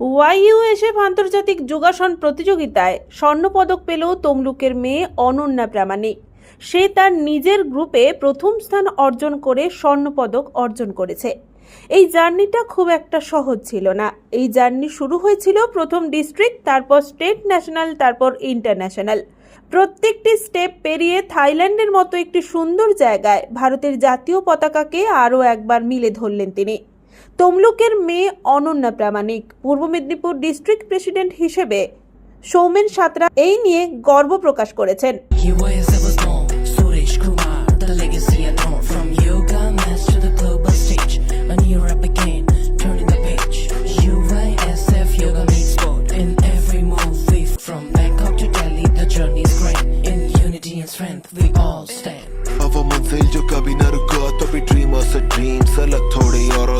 ওয়াইইউএসএফ আন্তর্জাতিক যোগাসন প্রতিযোগিতায় স্বর্ণপদক পেল তমলুকের মেয়ে অনন্যা প্রামাণিক। সে তার নিজের গ্রুপে প্রথম স্থান অর্জন করে স্বর্ণপদক অর্জন করেছে। এই জার্নিটা খুব একটা সহজ ছিল না। এই জার্নি শুরু হয়েছিল প্রথম ডিস্ট্রিক্ট, তারপর স্টেট ন্যাশনাল, তারপর ইন্টারন্যাশনাল। প্রত্যেকটি স্টেপ পেরিয়ে থাইল্যান্ডের মতো একটি সুন্দর জায়গায় ভারতের জাতীয় পতাকাকে আরও একবার মিলে ধরলেন তিনি। তমলুকের মেয়ে অনন্যা প্রামাণিক পূর্ব মেদিনীপুর ডিস্ট্রিক্ট প্রেসিডেন্ট হিসেবে সৌমেন সাঁতরা এই নিয়ে গর্ব প্রকাশ করেছেন USF was born, Suresh Kumar, the legacy unknown. From yoga mass to the global stage, a new rap began, turning the page. UYSF yoga meets sport in every move. We from Bangkok to Delhi, the journey's great. In unity and strength, we all stand. अब वो मंजिल जो कभी न रुका तो भी dreamer से ड्रीम्स अलग थोड़ी औरों से